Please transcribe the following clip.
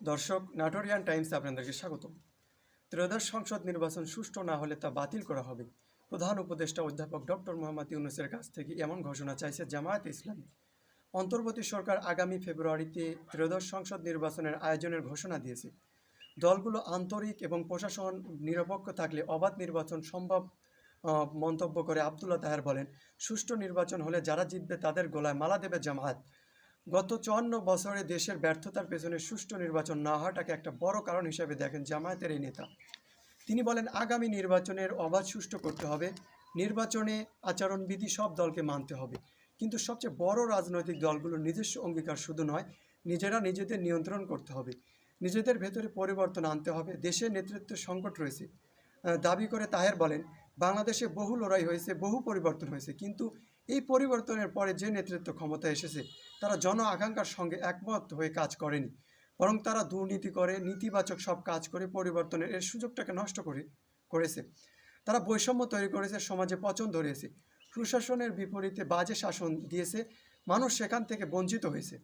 দর্শক, নাটোরিয়ান টাইমসে আপনাদেরকে স্বাগতম। ত্রয়োদশ সংসদ নির্বাচন সুষ্ঠু না হলে তা বাতিল করা হবে। প্রধান উপদেষ্টা অধ্যাপক ডক্টর মোহাম্মদ ইউনুসের কাছ থেকে এমন ঘোষণা চাইছে জামায়াত ইসলামী। অন্তর্বর্তী সরকার আগামী ফেব্রুয়ারিতে ত্রয়োদশ সংসদ নির্বাচনের আয়োজনের ঘোষণা দিয়েছে। দলগুলো আন্তরিক এবং প্রশাসন নিরপেক্ষ থাকলে অবাধ নির্বাচন সম্ভব মন্তব্য করে আবদুল্লাহ তাহের বলেন, সুষ্ঠু নির্বাচন হলে যারা জিতবে তাদের গলায় মালা দেবে জামায়াত। গত চুয়ান্ন বছরে দেশের ব্যর্থতার পেছনে সুষ্ঠু নির্বাচন না হওয়াটাকে একটা বড় কারণ হিসেবে দেখেন জামায়াতের এই নেতা। তিনি বলেন, আগামী নির্বাচনের অবাধ সুষ্ঠু করতে হবে। নির্বাচনে আচরণবিধি সব দলকে মানতে হবে। কিন্তু সবচেয়ে বড় রাজনৈতিক দলগুলোর নিজস্ব অঙ্গীকার শুধু নয়, নিজেরা নিজেদের নিয়ন্ত্রণ করতে হবে। নিজেদের ভেতরে পরিবর্তন আনতে হবে। দেশের নেতৃত্বের সংকট রয়েছে। দাবি করে তাহের বলেন বাংলাদেশে বহু লড়াই হয়েছে, বহু পরিবর্তন হয়েছে, কিন্তু এই পরিবর্তনের পরে যে নেতৃত্ব ক্ষমতা এসেছে, তারা জন আকাঙ্ক্ষার সঙ্গে একমত হয়ে কাজ করেনি। বরং তারা দুর্নীতি করে, নেতিবাচক সব কাজ করে পরিবর্তনের এর সুযোগটাকে নষ্ট করে, করেছে। তারা বৈষম্য তৈরি করেছে, সমাজে পচন ধরিয়েছে। সুশাসনের বিপরীতে বাজে শাসন দিয়েছে, মানুষ সেখান থেকে বঞ্চিত হয়েছে।